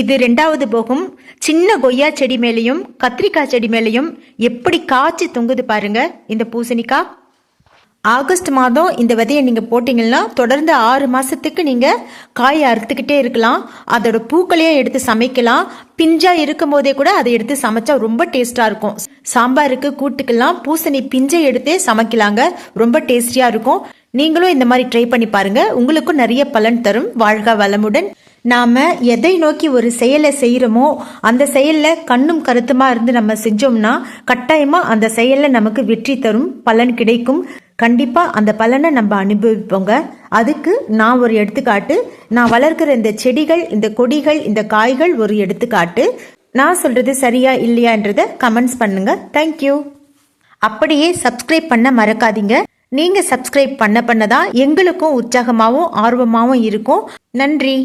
இது ரெண்டாவது போகும். சின்ன கொய்யா செடி மேலேயும் கத்திரிக்காய் செடி மேலேயும் எப்படி காய்ச்சி தொங்குது பாருங்க இந்த பூசணிக்காய் ஆகஸ்ட் மாதம் இந்த விதையை நீங்கள் போட்டிங்கன்னா தொடர்ந்து ஆறு மாதத்துக்கு நீங்கள் காயை அறுத்துக்கிட்டே இருக்கலாம். அதோட பூக்களையே எடுத்து சமைக்கலாம். பிஞ்சாக இருக்கும் போதே கூட அதை எடுத்து சமைச்சா ரொம்ப டேஸ்ட்டாக இருக்கும். சாம்பாருக்கு கூட்டுக்கெல்லாம் பூசணி பிஞ்சை எடுத்தே சமைக்கலாங்க. ரொம்ப டேஸ்டியாக இருக்கும். நீங்களும் இந்த மாதிரி ட்ரை பண்ணி பாருங்க. உங்களுக்கும் நிறைய பலன் தரும். வாழ்க வளமுடன். நாம் எதை நோக்கி ஒரு செயலை செய்கிறோமோ அந்த செயலில் கண்ணும் கருத்துமாக இருந்து நம்ம செஞ்சோம்னா கட்டாயமாக அந்த செயலில் நமக்கு வெற்றி தரும் பலன் கிடைக்கும். கண்டிப்பாக அந்த பலனை நம்ம அனுபவிப்போங்க. அதுக்கு நான் ஒரு எடுத்துக்காட்டு. நான் வளர்க்கிற இந்த செடிகள் இந்த கொடிகள் இந்த காய்கள் ஒரு எடுத்துக்காட்டு. நான் சொல்கிறது சரியா இல்லையான்றத கமெண்ட்ஸ் பண்ணுங்க. தேங்க்யூ அப்படியே சப்ஸ்கிரைப் பண்ண மறக்காதீங்க. நீங்கள் சப்ஸ்கிரைப் பண்ண பண்ணதான் எங்களுக்கும் உற்சாகமாகவும் ஆர்வமாகவும் இருக்கும். நன்றி.